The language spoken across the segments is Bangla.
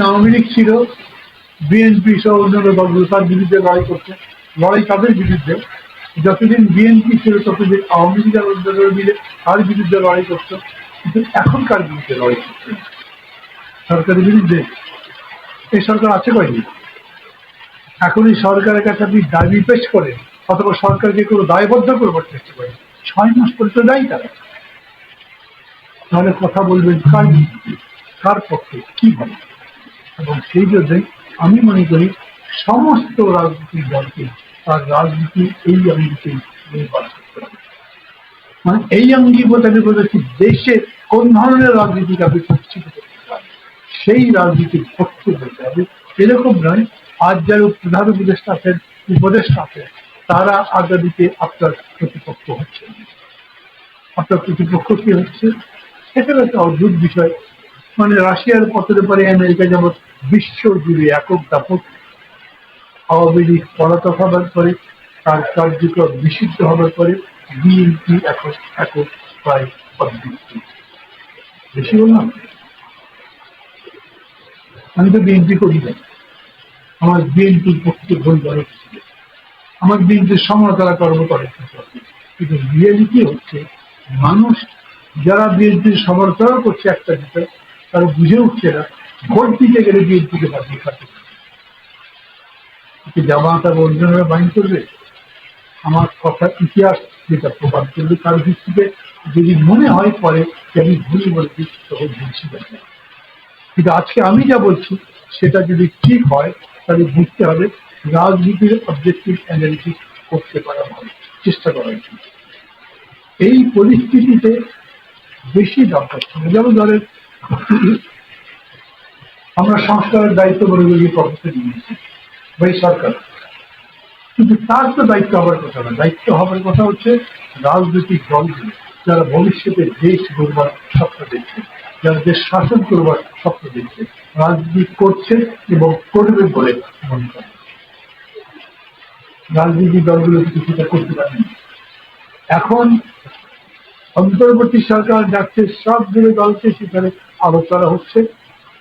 আওয়ামী লীগ ছিল, বিএনপি সহ অন্যান্য দলগুলো তার বিরুদ্ধে লড়াই করছে। লড়াই তাদের বিরুদ্ধে। যতদিন বিএনপি ছিল, ততদিন আওয়ামী লীগ আর অন্যান্য মিলে তার বিরুদ্ধে লড়াই করছে। কিন্তু এখনকার বিরুদ্ধে লড়াই করছে। সরকারের বিরুদ্ধে। এই সরকার আছে কয়নি এখন এই সরকারের কাছে আপনি দাবি পেশ করেন, অথবা সরকারকে কোনো দায়বদ্ধ করবার চেষ্টা করেন, ছয় মাস পর্যন্ত দেয় তারা। তাহলে কথা বলবেন কার কার পক্ষে? কি বলে এবং সেই জন্যই আমি মনে করি সমস্ত রাজনৈতিক দলকে তার রাজনীতি এই অঙ্গিকে নির্বাচন করতে মানে এই অঙ্গি আমি বলেছি, দেশে কোন ধরনের রাজনীতি আপনি প্রতিষ্ঠিত করতে চান সেই রাজনীতির পক্ষে বলতে হবে এরকম নয়, আজ যারা প্রধান উপদেষ্টা আছেন উপদেষ্টা আছেন, তারা আগামীতে আপনার প্রতিপক্ষ হচ্ছে আপনার প্রতিপক্ষ কি হচ্ছে? সেটা একটা অদ্ভুত বিষয়। মানে রাশিয়ার পতনের পরে আমেরিকা যেমন বিশ্ব জুড়ে একক দাপট। আওয়ামী লীগ পলাতক হবার পরে, তার কার্যক্রম নিষিদ্ধ হবার পরে বিএনপি এখন একক প্রায় অদৃষ্টি বেশি বললাম আমি তো বিএনপি করি না। আমার বিএনপির পক্ষে ভুল করে আমার বিএনপির সমালোচনা কর্ম করে কিন্তু রিয়েলিটি হচ্ছে, মানুষ যারা বিএনপির সমালোচনা করছে একটা বিষয় তারা বুঝে উঠছে না, ভোট দিতে গেলে বিএনপিকে বাতিল খাতে জামাতা অন্যান্য বাইন করবে? আমার কথা ইতিহাস যেটা প্রমাণ করবে তার ভিত্তিতে যদি মনে হয় পরে যে আমি ভুল বলছি, তখন স্বীকার করব। কিন্তু আজকে আমি যা বলছি, সেটা যদি ঠিক হয়, তাহলে বুঝতে হবে রাজনীতির অবজেক্টিভ অ্যানালিসিস করতে পারা ভালো। চেষ্টা করা উচিত এই পরিস্থিতিতে বেশি দরকার ছিল। যেমন ধরেন আমরা সংস্কারের দায়িত্ব বলে বলি পক্ষে নিয়েছি এই সরকার। কিন্তু তার তো দায়িত্ব হবার কথা না। দায়িত্ব হবার কথা হচ্ছে রাজনৈতিক দলগুলো, যারা ভবিষ্যতে দেশ গড়বার স্বপ্ন দেখছে, যারা দেশ শাসন করবার স্বপ্ন দেখছে, রাজনীতি করছে এবং করবে বলে মনে করে। রাজনৈতিক দলগুলো কিন্তু সেটা করতে পারেনি। এখন অন্তর্বর্তী সরকার যাচ্ছে সবগুলো দলকে সেখানে আলোচনা হচ্ছে।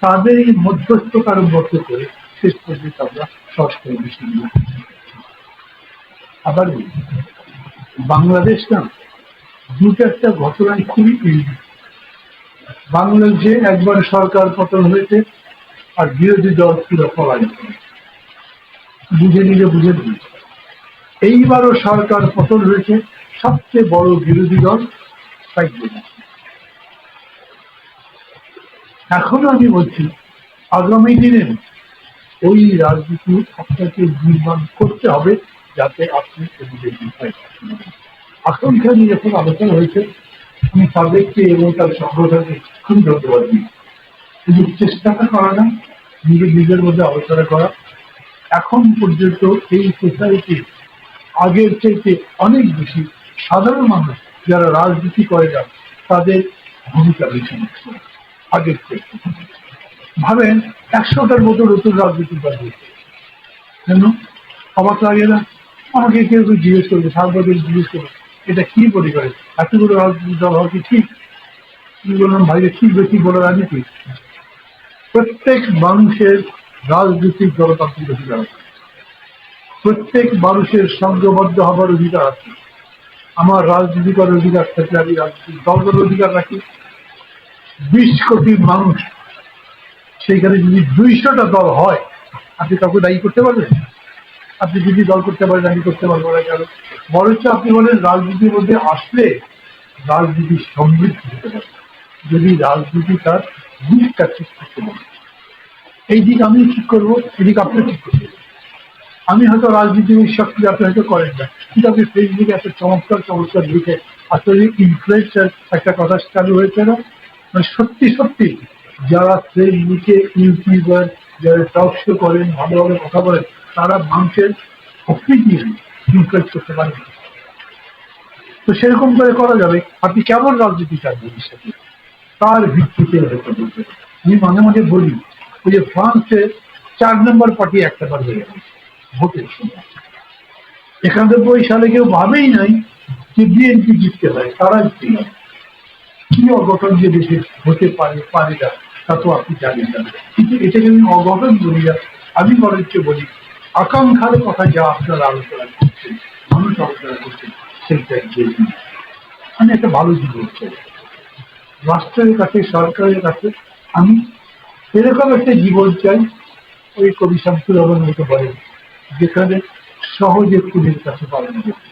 তাদেরই মধ্যস্থতার মধ্যে করে শেষ পর্যন্ত আমরা সংস্কার বিষয়গুলো আবার বাংলাদেশ না, দুটো একটা ঘটনায় খুবই ইউনিক বাংলাদেশে একবার সরকার পতন হয়েছে আর বিরোধী দল পুরো পলায়ন। বুঝে নিলে বুঝে নিলে এইবারও সরকার পতন হয়েছে, সবচেয়ে বড় বিরোধী দল সাইড এখনও আমি বলছি, আগামী দিনে ওই রাজনীতি আপনাকে নির্মাণ করতে হবে যাতে আপনি আকাঙ্ক্ষা নিয়ে যখন আলোচনা হয়েছে, আমি তাদেরকে এবং তার সংগঠনকে খুবই ধন্যবাদ দিই। কিন্তু চেষ্টাটা করা না, নিজের নিজের মধ্যে আলোচনা করা। এখন পর্যন্ত এই সোসাইটি আগের চাইতে অনেক বেশি সাধারণ মানুষ যারা রাজনীতি করে না, তাদের ভূমিকা বেশি আগের থেকে ভাবেন, একশোটার মতো নতুন রাজনীতি পারবে কেন? অবাক লাগে না? আমাকে কেউ কেউ জিজ্ঞেস করবে, সাংবাদিক জিজ্ঞেস করবে, এটা কি করে? এতগুলো রাজনীতি দল হওয়া কি ঠিক? আমি বললাম ভাইরে ঠিক বেশি বড় রাজনীতি? প্রত্যেক মানুষের রাজনৈতিক গণতান্ত্রিক অধিকার আছে। প্রত্যেক মানুষের সংঘবদ্ধ হবার অধিকার আছে। আমার রাজনীতি করার অধিকার থাকলে আমি রাজনীতিক দলের অধিকার রাখি। বিশ কোটি মানুষ। সেইখানে যদি দুইশোটা দল হয়, আপনি কাউকে দায়ী করতে পারবেন? আপনি যদি দল করতে পারেন, আমি করতে পারব না কেন? বরঞ্চ আপনি বলেন, রাজনীতির মধ্যে আসলে রাজনীতি সমৃদ্ধ হতে পারে। যদি রাজনীতি তার দিকটা ঠিক করতে পারে। এই দিক আমি ঠিক করব এদিক আপনি ঠিক করবেন। আমি হয়তো রাজনীতির শক্তি আপনি হয়তো করেন না। কিন্তু আপনি ফেসবুকে একটা চমৎকার চমৎকার লিখে আসলে ইনফ্লুয়েন্সার একটা কথা চালু হয়েছে না? মানে সত্যি সত্যি, যারা ফেসবুকে ইউটিউবার, যারা টক শো করেন, ভালোভাবে কথা বলেন, তারা মানুষের অপিনিয়ন ইনফ্লুয়েন্স করতে পারেন। তো সেরকম করে করা যাবে। আপনি কেমন রাজনীতি চান ভবিষ্যতে তার ভিত্তিতে। আমি মাঝে মাঝে বলি, ওই যে ফ্রান্সে চার নম্বর পার্টি একটা বার হয়ে গেল ভোটের সময়। একানব্বই সালে কেউ ভাবেই নাই যে বিএনপি জিততে পারে তারা জিতে গেল কি অঘটন যে দেশে হতে পারে পারে না, তা তো আপনি জানেন না কিন্তু এটাকে আমি অগঠন বলি না, আমি বরঞ্চ বলি, আকাঙ্ক্ষার কথা যা আপনারা আলোচনা করছেন, মানুষ আলোচনা করছেন সেইটা নিন। আমি একটা ভালো জীবন চাই রাষ্ট্রের কাছে, সরকারের কাছে আমি এরকম একটা জীবন চাই, ওই কবি শামসুর রহমান মতো বলেন, যেখানে সহজে ফুলের কাছে পালন করতে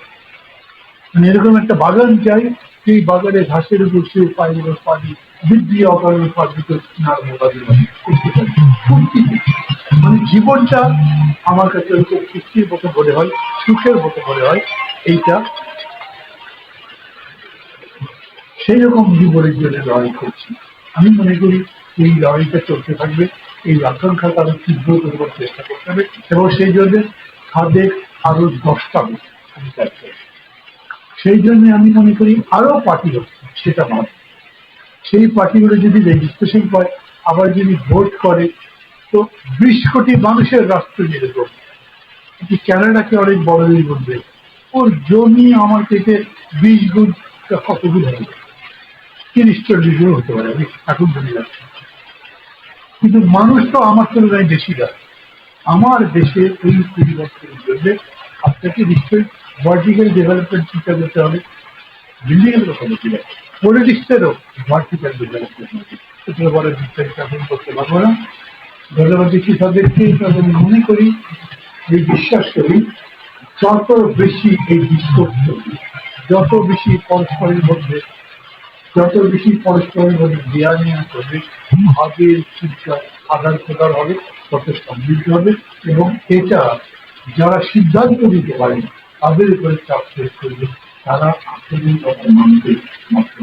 মানে এরকম একটা বাগান চাই, সেই বাগানে ঘাসের উপর পায়ের উপর পানি, বৃদ্ধি অকারণ ফুর্তিতে। মানে জীবনটা আমার কাছে খুব তৃপ্তির মতো মনে হয়, সুখের মতো মনে হয়, এইটা। সেই রকম জীবনের জন্য লড়াই করছি। আমি মনে করি এই লড়াইটা চলতে থাকবে, এই আকাঙ্ক্ষা আরও তীব্র করবার চেষ্টা করতে হবে, এবং সেই জন্য খাদে আরও দশটা আমি চাই। সেই জন্য আমি মনে করি আরও পার্টি হোক, সেটা ভালো। সেই পার্টিগুলো যদি রেজিস্ট্রেশন করে আবার যদি ভোট করে, তো বিশ কোটি মানুষের রাষ্ট্র যেরকম কিন্তু ক্যানাডাকে অনেক বড়ই বলবে, ওর জমি আমার থেকে বিশ গুণ কত গুণ হবে? তিরিশ, চল্লিশ গুণ হতে পারে, আমি এখন বলে যাচ্ছি কিন্তু মানুষ তো আমার তুলনায় বেশি না। আমার দেশে এই পরিবর্তনের জন্য আপনাকে নিশ্চয়ই ভার্টিক্যাল ডেভেলপমেন্ট চিন্তা করতে হবে। বিল্ডিং কথা বলছি না। পলিটিক্সেরও ভার্টিক্যাল ডেভেলপমেন্ট হবে। বড় বিস্তারিত করতে পারব না। ধন্যবাদ দিচ্ছি তাদেরকে এবং মনে করি এই বিশ্বাস করি, যত বেশি এই ডিসকোর্স যত বেশি পরস্পরের মধ্যে, যত বেশি পরস্পরের মধ্যে দেয়া নেওয়া করবে ভাবের চিন্তা আদান প্রদান হবে, তত সমৃদ্ধ হবে। এবং এটা যারা সিদ্ধান্ত নিতে পারেন তাদের উপরে চাপ প্রয়োগ করলে তারা আত্মনির্ভর মাত্র